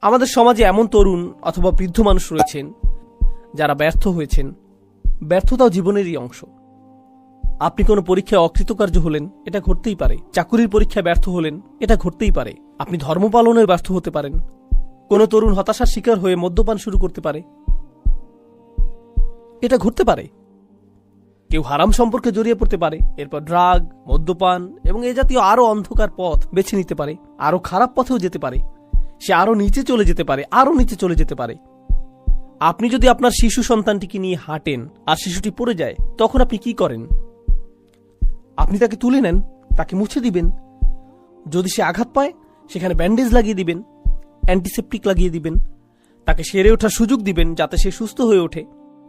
আমাদের সমাজে এমন তরুণ অথবা বৃদ্ধ মানুষ রয়েছেন যারা ব্যর্থ হয়েছেন। ব্যর্থতাও জীবনেরই অংশ। আপনি কোনো পরীক্ষায় অকৃতকার্য হলেন, এটা ঘটতেই পারে। চাকুরির পরীক্ষায় ব্যর্থ হলেন, এটা ঘটতেই পারে। আপনি ধর্ম পালনের ব্যর্থ হতে পারেন। কোনো তরুণ হতাশার শিকার হয়ে মদ্যপান শুরু করতে পারে। এটা ঘটতে পারে। কেউ হারাম সম্পর্কে জড়িয়ে পড়তে পারে, এরপর ড্রাগ, মদ্যপান এবং এ জাতীয় আরও অন্ধকার পথ বেছে নিতে পারে আরও খারাপ পথেও যেতে পারে। সে আরও নিচে চলে যেতে পারে, আরও নিচে চলে যেতে পারে। আপনি যদি আপনার শিশু সন্তানটিকে নিয়ে হাঁটেন আর শিশুটি পড়ে যায়, তখন আপনি কি করেন? আপনি তাকে তুলে নেন, তাকে মুছে দিবেন। যদি সে আঘাত পায়, সেখানে ব্যান্ডেজ লাগিয়ে দিবেন, অ্যান্টিসেপটিক লাগিয়ে দিবেন, তাকে সেরে ওঠার সুযোগ দিবেন যাতে সে সুস্থ হয়ে ওঠে।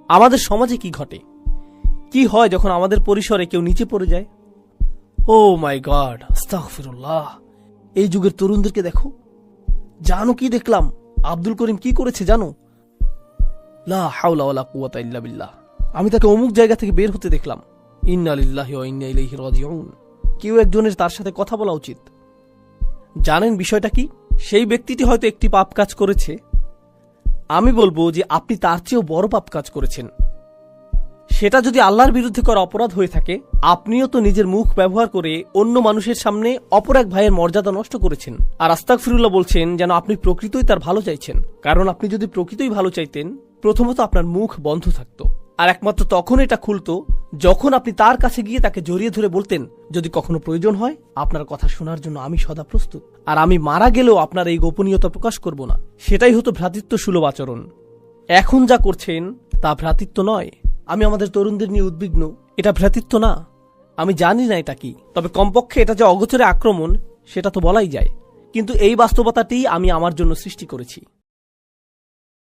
আমাদের সমাজে কি ঘটে? কি হয় যখন আমাদের পরিসরে কেউ নিচে পড়ে যায়? ও মাই গড আস্তাগফিরুল্লাহ। এই যুগের তরুণদেরকে দেখো। জানো কি দেখলাম? আব্দুল করিম কি করেছে জানো? লা হাওলা বিল্লাহ। আমি তাকে অমুক জায়গা থেকে বের হতে দেখলাম। কেউ একজনের তার সাথে কথা বলা উচিত। জানেন বিষয়টা কি? সেই ব্যক্তিটি হয়তো একটি পাপ কাজ করেছে। আমি বলব যে আপনি তার চেয়েও বড় পাপ কাজ করেছেন। সেটা যদি আল্লাহর বিরুদ্ধে করা অপরাধ হয়ে থাকে, আপনিও তো নিজের মুখ ব্যবহার করে অন্য মানুষের সামনে অপর এক ভাইয়ের মর্যাদা নষ্ট করেছেন। আর আস্তাক ফিরুল্লাহ বলছেন যেন আপনি প্রকৃতই তার ভালো চাইছেন। কারণ আপনি যদি প্রকৃতই ভালো চাইতেন, প্রথমত আপনার মুখ বন্ধ থাকতো। আর একমাত্র তখন এটা খুলতো যখন আপনি তার কাছে গিয়ে তাকে জড়িয়ে ধরে বলতেন, যদি কখনো প্রয়োজন হয়, আপনার কথা শোনার জন্য আমি সদা প্রস্তুত। আর আমি মারা গেলেও আপনার এই গোপনীয়তা প্রকাশ করব না। সেটাই হতো ভ্রাতৃত্ব সুলভ আচরণ। এখন যা করছেন, তা ভ্রাতৃত্ব নয়। আমি আমাদের তরুণদের নিয়ে উদ্বিগ্ন। এটা ভ্রাতৃত্ব না। আমি জানি না এটা কি। তবে কমপক্ষে এটা যে অগোচরে আক্রমণ, সেটা তো বলাই যায়। কিন্তু এই বাস্তবতাটি আমি আমার জন্য সৃষ্টি করেছি।